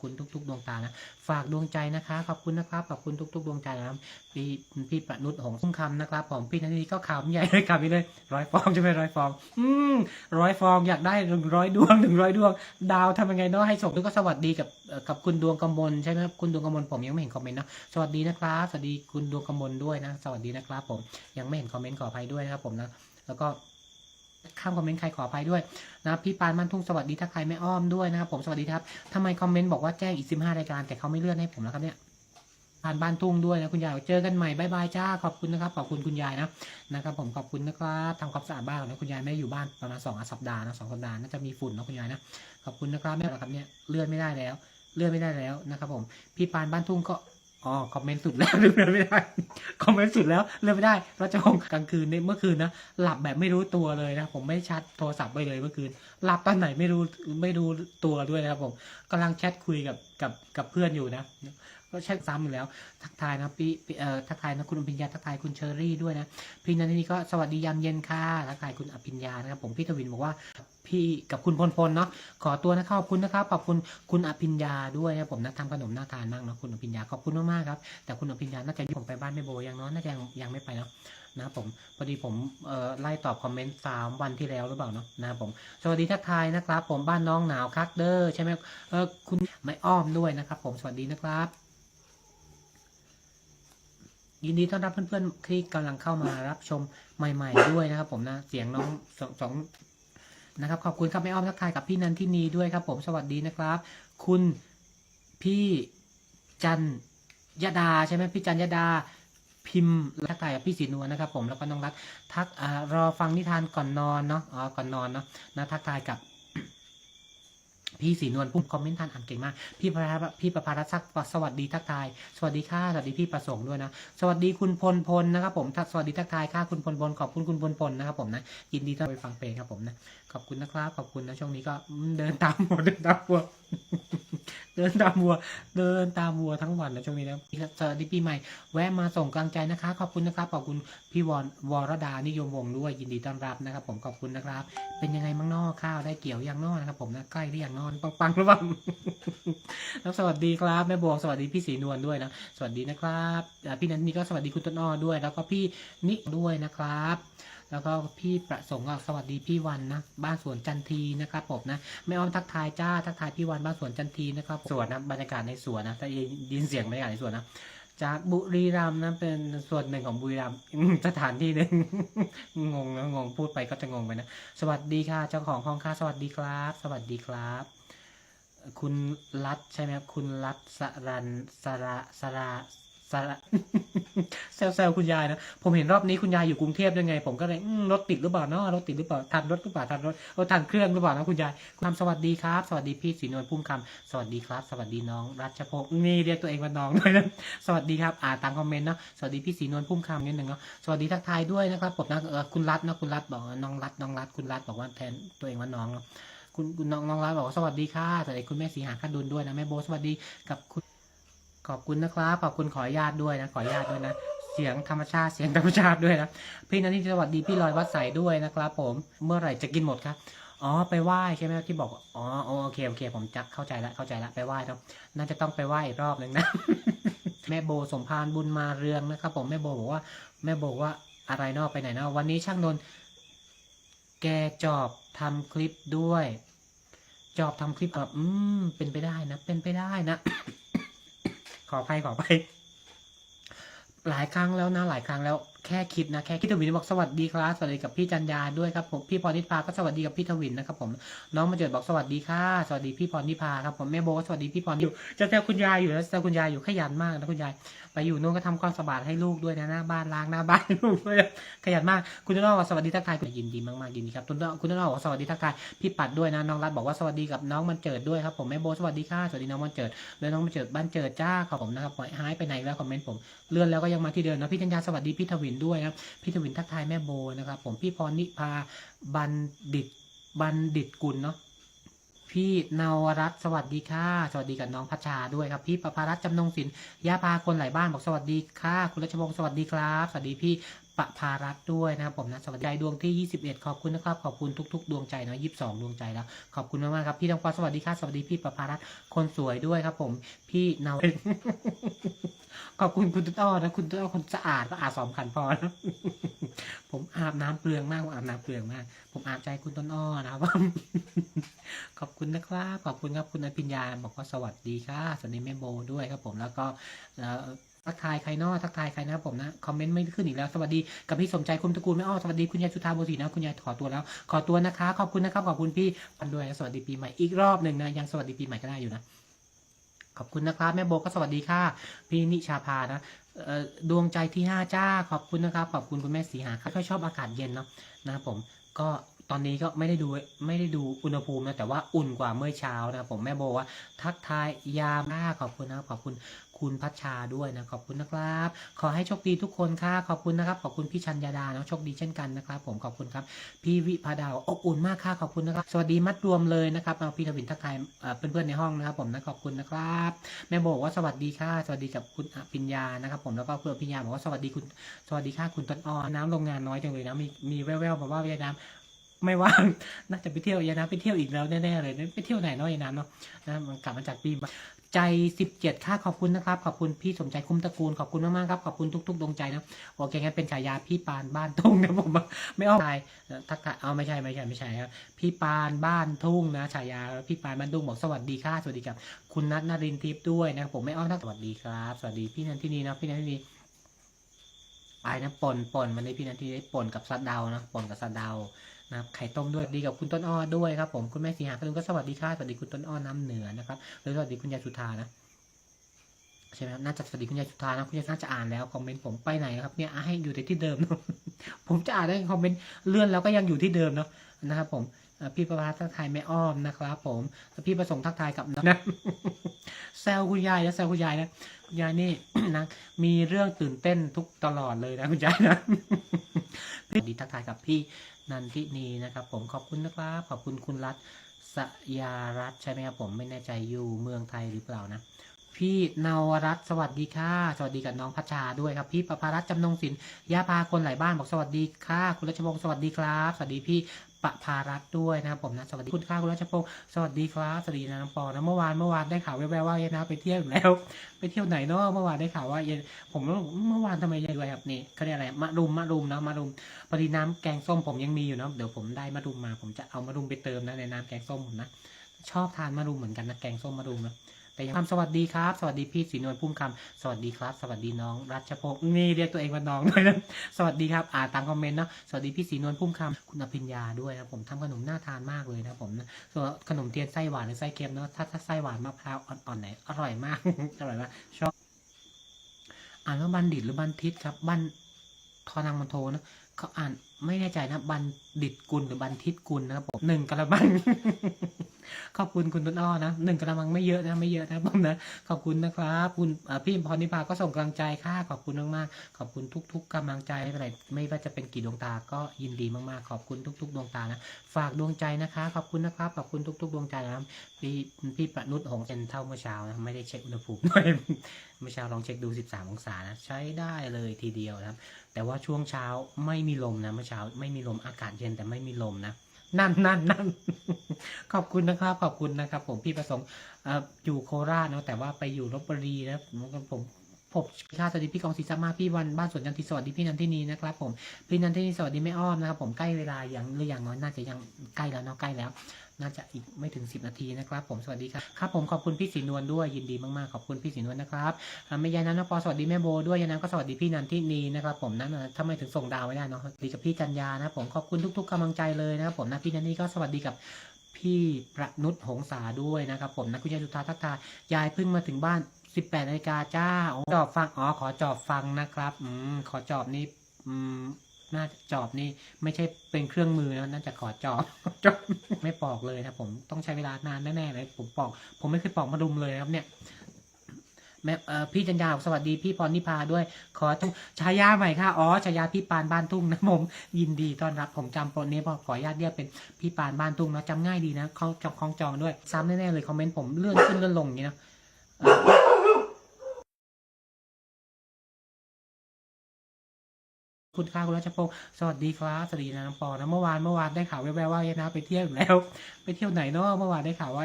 คุณทุก ๆ ดวงตานะ ฝากดวงใจนะคะ ขอบคุณนะครับ ขอบคุณทุก ๆ ดวงใจนะครับพี่พี่ประนุษหงสุ่มคำนะครับผมพี่นันทีก็ขำใหญ่เลยขำไปเลยร้อยฟองใช่ไหมร้อยฟอง อืมร้อยฟองอยากได้หนึ่งร้อยดวงหนึ่งร้อยดวง ดาวทำยังไงเนาะให้ส่งแล้วก็สวัสดีกับกับคุณดวงกำมลใช่ไหมครับคุณดวงกำมลผมยังไม่เห็นคอมเมนต์นะสวัสดีนะครับสวัสดีคุณดวงกำมลด้วยนะ สวัสดีนะครับผมยังไม่เห็นคอมเมนต์ขออภัยด้วยนะครับผมนะแล้วก็ ข้ามคอมเมนต์ใครขออภัยด้วยนะพี่ปานมันทุ่งสวัสดีทักทายแม่อ้อมด้วยนะครับผมสวัสดีครับทำไมคอมเมนต์บอกว่าแจ้งอีกสิบห้ารายการแต่เขาไม่เลื่อนให้ผมแล้วครับเนี่ยผ่านบ้านทุ่งด้วยนะคุณยายเจอกันใหม่บายบายจ้าขอบคุณนะครับขอบคุณคุณยายนะนะครับผมขอบคุณนะครับทำความสะอาดบ้านนนะคุณยายไม่ได้อยู่บ้านประมาณสองสัปดาห์นะสองสัปดาห์น่าจะมีฝุ่นนะคุณยายนะขอบคุณนะครับแม่ครับเนี่ยเลื่อนไม่ได้แล้ว เลื่อนไม่ได้แล้วนะครับผมพี่ปานบ้านทุ่งก็ อ๋อคอมเมนต์สุดแล้วเลือไม่ได้คอมเมนต์สุดแล้วเลือไม่ได้เราจะคงกลางคืนในเมื่อคืนนะหลับแบบไม่รู้ตัวเลยนะผมไม่ชัดโทรศัพท์ไปเลยเมื่อคืน หลับตอนไหนไม่รู้ไม่รู้ตัวด้วยนะครับผมกำลังแชทคุยกับกับกับเพื่อนอยู่นะ ก็แชทซ้ำอยู่แล้ว ทักทายนะพี่เอ่อทักทายนะคุณอภิญญาทักทายคุณเชอรี่ด้วยนะพี่นันนี่ก็สวัสดียามเย็นค่ะทักทายคุณอภิญญานะครับผมพี่ทวินบอกว่าพี่กับคุณพลพลเนาะขอตัวนะครับขอบคุณนะครับขอบคุณคุณอภิญญาด้วยนะผมนะทำขนมน่าทานมากเนาะคุณอภิญญาขอบคุณมากๆครับแต่คุณอภิญญาน่าจะผมไปบ้านแม่โบยังเนาะน่าจะยังยังไม่ไปเนาะนะครับผมพอดีผมไล่ตอบคอมเมนต์สามวันที่แล้วหรือเปล่าเนาะนะครับผมสวัสดีทักทายนะครับ ผมบ้านน้องหนาวคักเดอร์ใช่ไหมเออคุณไม่อ้อมด้วยนะครับ ผมสวัสดีนะครับ ยินดีต้อนรับเพื่อนๆที่กำลังเข้ามารับชมใหม่ ๆ ด้วยนะครับผมนะเสียงน้องสองสองนะครับขอบคุณครับแม่อ้อมทักทายกับพี่นันทินีด้วยครับ ผมสวัสดีนะครับ คุณพี่จันยดาใช่ไหมพี่จันยดาพิมพ์ทักทายกับพี่สีนวลนะครับ ผมแล้วก็น้องรักทักอรอฟังนิทานก่อนนอนเนาะอ๋อก่อนนอนเนาะนะทักทายกับ พี่สีนวลพุ่มคอมเมนต์ทานอ่านเก่งมาก พี่ประภาพี่ประภารัตน์ซักสวัสดีทักทาย สวัสดีค่ะสวัสดีพี่ประสงค์ด้วยนะ สวัสดีคุณพลพลนะครับผมสวัสดีทักทายค่ะคุณพลพลขอบคุณคุณพลพลนะครับผมนะยินดีที่ไปฟังเพลงครับผมนะขอบคุณนะครับขอบคุณนะช่วงนี้ก็เดินตามหมดเดินตามวัว เดินตามวัว เดินตามวัวทั้งวันนะช่วงนี้นะสวัสดีปีใหม่ แวะมาส่งกำลังใจนะคะ ขอบคุณนะครับ ขอบคุณพี่วรวรดา นิยมวงด้วย ยินดีต้อนรับนะครับ ผม ขอบคุณนะครับ เป็นยังไงมั่งนอกข้าวได้เกี่ยวยังนอกนะครับ ผมนะ ใกล้หรือยังนอนปังปังหรือเปล่า แล้วสวัสดีครับแม่บวงสวัสดีพี่ศรีนวลด้วยนะสวัสดีนะครับพี่นันนี่ก็สวัสดีคุณต้นอ้อด้วย แล้วก็พี่นิกด้วยนะครับ แล้วก็พี่ประสงค์ก็สวัสดีพี่วันนะบ้านสวนจันทีนะครับผมนะไม่อ้อมทักทายจ้าทักทายพี่วันบ้านสวนจันทีนะครับสวนนะบรรยากาศในสวนนะถ้ายินเสียงบรรยากาศในสวนนะจากบุรีรัมย์นะเป็นส่วนหนึ่งของบุรีรัมย์อืมสถานที่หนึ่งงงนะงงพูดไปก็จะงงไปนะ สวัสดีค่ะเจ้าของห้องค่ะสวัสดีครับ สวัสดีครับ คุณรัตใช่ไหมครับคุณรัตสรันสระสระสระแซวแซวคุณยายนะ ผมเห็นรอบนี้คุณยายอยู่กรุงเทพยังไง ผมก็เลยรถติดหรือเปล่าเนาะรถติดหรือเปล่าทันรถหรือเปล่าทันรถเออทันเครื่องหรือเปล่านะคุณยายคุณคำสวัสดีครับ สวัสดีพี่ศรีนวลพุ่มคำสวัสดีครับ สวัสดีน้อง รัชพงศ์นี่เรียกตัวเองว่าน้องด้วยนะสวัสดีครับอ่านตามคอมเมนต์เนาะสวัสดีพี่ศรีนวลพุ่มคำนิดหนึ่งเนาะสวัสดีทักทายด้วยนะครับผมนะเออคุณรัตนะคุณรัตบอกน้องรัตน้องรัตคุณรัตบอกว่าแทนตัวเองว่าน้องเนาะ คุณคุณน้องน้องรัตบอกว่าสวัสดีค่ะสวัสดีคุณแม่สีหาคดุลด้วยนะแม่โบสวัสดีกับคุณขอบคุณนะครับขอบคุณขออนุญาตด้วยนะขออนุญาตด้วยนะเสียงธรรมชาติเสียงธรรมชาติด้วยนะพี่นันที่สวัสดีพี่ลอยวัดใสด้วยนะครับผมเมื่อไหร่จะกินหมดครับอ๋อไปไหว้ใช่ไหมที่บอกอ๋อโอเคโอเค ผมจะเข้าใจล้วเข้าใจล้วไปไหว้แล้วน่าจะต้องไปไหว้อีกรอบหนึ่งนะแม่โบสมพานบุญมาเรืองนะครับ ผมแม่โบบอกว่า แม่โบว่าอะไรนอกไปไหนนอกวันนี้ช่างนนท์แกจอบทำคลิปด้วย จอบทำคลิปแบบอืมเป็นไปได้นะ เป็นไปได้นะ ขออภัยขออภัยหลายครั้งแล้วนะ หลายครั้งแล้ว แค่คิดนะแค่คิดทวินบอกสวัสดีครับสวัสดีกับพี่จันยาด้วยครับผมพี่พรนิพาก็สวัสดีกับพี่ทวินนะครับผมน้องมาเจิดบอกสวัสดีค่ะสวัสดีพี่พรนิพาครับผมแม่โบก็สวัสดีพี่พรอยู่จะแซวคุณยายอยู่แล้วแซวคุณยายอยู่ขยันมากนะคุณยายไปอยู่นู่นก็ทำความสะอาดให้ลูกด้วยนะหน้าบ้านล้างหน้าบ้านลูกด้วยขยันมากคุณต้นอ้อบอกสวัสดีทักทายคุณยินดีมากๆยินดีครับคุณต้นอ้อคุณต้นอ้อบอกสวัสดีทักทายพี่ปัดด้วยนะน้องรัฐบอกว่าสวัสดีกับน้องมันเจิดด้วยครับผมแม่โบสวัสดีค่ะสวัสดีน้องมันเจิดแล้วน้องมาเจอบ้านเจอจ้าครับผมนะครับหายไปไหนแล้วคอมเมนต์ผมเลื่อนแล้วก็ยังมาที่เดิมนะพี่ธัญญาสวัสดีพี่ทวินด้วยนะครับพี่ทวินทักทายแม่โบนะครับผมพี่พรนิพาบันดิตบันดิตกุลเนาะพี่นวรัตนสวัสดีค่ะ สวัสดีกับน้องพัชชาด้วยครับ พี่ประภารัตนจำนงศิลป์ย่าพาคนหลายบ้านบอกสวัสดีค่ะ คุณรัชพงศ์สวัสดีครับ สวัสดีพี่ ปภารัตด้วยนะครับผมนะสวัสดีดวงที่ 21 ขอบคุณนะครับ ขอบคุณทุก ๆ ดวงใจเนาะ22 ดวงใจแล้ว ขอบคุณมากๆครับ พี่ทองฟ้าสวัสดีค่ะสวัสดีพี่ปภารัตคนสวยด้วยครับ ผมพี่เนาขอบคุณคุณต้นอ้อนะคุณต้นอ้อคนสะอาดก็อาบสองขันพอนะผมอาบน้ำเปลืองมากผมอาบน้ำเปลืองมาก ผมอาบใจคุณต้นอ้อนะครับขอบคุณนะครับขอบคุณครับคุณอภิญญาบอกว่าสวัสดีค่ะสวัสดีแม่โบด้วยครับ ผมแล้วก็ ทักทายใครนอทักทายใครนะครับผมนะ คอมเมนต์ไม่ขึ้นอีกแล้ว สวัสดีกับพี่สมใจคุมตระกูลแม่อ้อสวัสดีคุณยายสุธาโบสีนะ คุณยายขอตัวแล้ว ขอตัวนะคะ ขอบคุณนะครับ ขอบคุณพี่พันด้วยสวัสดีปีใหม่อีกรอบหนึ่งนะ ยังสวัสดีปีใหม่ก็ได้อยู่นะ ขอบคุณนะครับ แม่โบก็สวัสดีค่ะ พี่นิชาพานะดวงใจที่ห้าจ้า ขอบคุณนะครับ ขอบคุณคุณแม่สีหาค่ะชอบอากาศเย็นเนาะนะครับผม ก็ ตอนนี้ก็ไม่ได้ดูไม่ได้ดูอุณหภูมินะแต่ว่าอุ่นกว่าเมื่อเช้านะครับผมแม่โบว่าทักทายยามหน้าขอบคุณนะครับขอบคุณคุณพัชชาด้วยนะขอบคุณนะครับ ขอให้โชคดีทุกคนค่ะขอบคุณนะครับ ขอบคุณพี่ชัญญาดานะโชคดีเช่นกันนะครับ ผมขอบคุณครับ พี่วิภาดาวอบอุ่นมากค่ะขอบคุณนะครับ สวัสดีมัดรวมเลยนะครับเอาพี่ทวินทักทายเพื่อนๆในห้องนะครับ ผมนะขอบคุณนะครับ แม่โบอกว่าสวัสดีค่ะสวัสดีกับคุณอภิญญานะครับ ผมแล้วก็เพื่อนอภิญญาบอกว่าสวัสดีคุณสวัสดีค่ะคุณต้นอ้อน้ำโรงงานน้อยจังเลยนะมีมีแว่วๆมาว่าเวียดนาม ไม่ว่างน่าจะไปเที่ยวยายน้ำไปเที่ยวอีกแล้วแน่ๆเลยไปเที่ยวไหนเนาะยายน้ำเนาะนะมันกลับมาจากปีใหม่ใจสิบเจ็ดค่ะขอบคุณนะครับ ขอบคุณพี่สมใจคุ้มตระกูลขอบคุณมากๆครับขอบคุณทุก ๆดวงใจนะโอเคงั้นเป็นฉายาพี่ปานบ้านทุ่งนะผมไม่ออมทายทักทายเอาไม่ใช่ไม่ใช่ไม่ใช่ครับพี่ปานบ้านทุ่งนะฉายาพี่ปานบ้านทุ่งบอกสวัสดีค่ะสวัสดีครับคุณนัทนรินทร์ทิพย์ด้วยนะผมไม่อ้อมทักสวัสดีครับสวัสดีพี่นันที่นี่นะพี่นันที่นี่ไปนะปนปนวันนี้พี่นันที่ได้ปนกับซาดาวนะปนกับซาดาว นะไข่ต้มด้วยดีกับคุณต้นอ้อด้วยครับผมคุณแม่สีหาคุณก็สวัสดีค่ะสวัสดีคุณต้นอ้อน้ำเหนือนะครับหรือสวัสดีคุณยายสุธานะใช่ไหมครับน่าจะสวัสดีคุณยายสุธานะคุณยายน่าจะอ่านแล้วคอมเมนต์ผมไปไหนครับเนี่ยให้อยู่แต่ที่เดิมเนอะผมจะอ่านได้คอมเมนต์เลื่อนแล้วก็ยังอยู่ที่เดิมเนาะนะครับผมพี่ประภาทักทายแม่อ้อมนะครับ ผมแล้วพี่ประสงค์ทักทายกับน้องนะแซวคุณยายนะแซวคุณยายนะคุณยายนี่นะมีเรื่องตื่นเต้นทุกตลอดเลยนะคุณยายนะพี่ดีทักทายกับพี่ นันทินีนะครับ ผมขอบคุณนะครับ ขอบคุณคุณรัฐสยารัตใช่ไหมครับผมไม่แน่ใจอยู่เมืองไทยหรือเปล่านะพี่นวรัตสวัสดีค่ะ สวัสดีกับน้องพัชชาด้วยครับ พี่ประภารัตจำนงศิลป์ยาพาคนหลายบ้านบอกสวัสดีค่ะ คุณรัชพงศ์สวัสดีครับ สวัสดีพี่ ประภารัตด้วยนะครับผมนะสวัสดีคุณค่ะคุณรัชพงศ์สวัสดีครับสวัสดีนะน้องปอนะเมื่อวานเมื่อวานได้ข่าวแว่วๆว่าเย็นนะไปเที่ยวแล้ว ไปเที่ยวไหนเนาะเมื่อวานได้ข่าวว่าเย็นผมก็เมื่อวานทำไมเย็นด้วยครับนี่เขาเรียกอะไรมะรุมมะรุมนะมะรุมพอดีน้ำแกงส้มผมยังมีอยู่เนาะเดี๋ยวผมได้มะรุมมา ผมจะเอามะรุมไปเติมนะในน้ำแกงส้มผมนะชอบทานมะรุมเหมือนกันนะแกงส้มมะรุมนะ แต่ยังคำสวัสดีครับ สวัสดีพี่ศรีนวลพุ่มคำสวัสดีครับ สวัสดีน้องรัชพงศ์นี่เรียกตัวเองว่าน้องด้วยนะสวัสดีครับอ่านตามคอมเมนต์เนาะสวัสดีพี่ศรีนวลพุ่มคำคุณอภิญญาด้วยนะผมทำขนมน่าทานมากเลยนะผมนะส่วนขนมเทียนไส้หวานหรือไส้เค็มเนาะถ้าถ้าไส้หวานมะพร้าวอ่อนๆไหนอร่อยมากอร่อยมากชอบอ่านว่าบัณฑิตหรือบัณฑิตครับบัณทอนังมันโทนะ เขาอ่านไม่แน่ใจนะบัณฑิตกุลหรือบัณฑิตกุลนะครับผมหนึ่งกระมัง ขอบคุณคุณต้นอ้อนะหนึ่งกระมังไม่เยอะนะไม่เยอะนะผมนะขอบคุณนะครับคุณพี่พรนิพาก็ส่งกำลังใจค่ะขอบคุณมากๆขอบคุณทุก ๆกำลังใจไม่เป็นไรไม่ว่าจะเป็นกี่ดวงตาก็ยินดีมากๆ ขอบคุณทุก ๆ ดวงตานะฝากดวงใจนะคะ ขอบคุณนะครับขอบคุณทุก ๆ ดวงใจนะครับพี่พี่ประนุษหงเจนเท่าเมื่อเช้านะไม่ได้เช็คอุณหภูมิเมื่อเช้าลองเช็คดู 13 องศานะใช้ได้เลยทีเดียวนะครับแต่ว่าช่วงเช้าไม่มีลมนะเมื่อเช้า ไม่มีลมอากาศเย็นแต่ไม่มีลมนะนั่นนั่นนั่นขอบคุณนะครับ ขอบคุณนะครับ ผมพี่ประสงค์อยู่โคราชเนาะแต่ว่าไปอยู่ลบบุรีนะผมผมผมค่าสวัสดีพี่กองศรีสามาพี่วันบ้านสวนจันทิสวัสดีพี่นันทินีนะครับ ผมพี่นันทินีสวัสดีไม่อ้อมนะครับ ผมใกล้เวลาอย่างหรืออย่างน้อยน่าจะยังใกล้แล้วเนาะใกล้แล้ว น่าจะอีกไม่ถึง 10 นาทีนะครับ ผมสวัสดีครับครับผมขอบคุณพี่ศรีนวลด้วยยินดีมากๆขอบคุณพี่ศรีนวลนะครับแม่ยายนันนะปอสวัสดีแม่โบด้วยยายนันก็สวัสดีพี่นันทินีนะครับผมนั้นน่ะทำไมถึงส่งดาวไม่ได้เนาะดีกับพี่จันยานะผมขอบคุณทุก ๆกำลังใจเลยนะครับผมนะพี่นันนี่ก็สวัสดีกับพี่ประนุษหงษาด้วยนะครับผมนะคุณยายสุธาทักทายยายเพิ่งมาถึงบ้าน 18นาฬิกาจ้าโอ้จอบฟังอ๋อขอจอบฟังนะครับอืมขอจอบนี่อืม น่าจะจอบนี่ไม่ใช่เป็นเครื่องมือนะน่าจะขอจอบจอบไม่ปอกเลยนะผมต้องใช้เวลานานแน่ๆเลยผมปอก ผมไม่เคยปอกมาดุมเลยครับเนี่ยแม่พี่จันยาสวัสดีพี่พรนิพาด้วย ขอต้องฉายาใหม่ค่ะอ๋อฉายาพี่ปานบ้านทุ่งนะผมยินดีต้อนรับผมจำโปรนี้พอขอญาตเรียกเป็นพี่ปานบ้านทุ่งเนาะจำง่ายดีนะเขาจองคล้องจองด้วยซ้ำแน่ๆเลยคอมเมนต์ผมเลื่อนขึ้นเลื่อนลงอย่างนี้นะ คุณค่าคุณรัชพงศ์สวัสดีครับสวัสดีนะน้องปอนะเมื่อวานเมื่อวานได้ข่าวแว่วๆว่ายายนะไปเที่ยวอยู่แล้ว ไปเที่ยวไหนเนาะเมื่อวานได้ข่าวว่า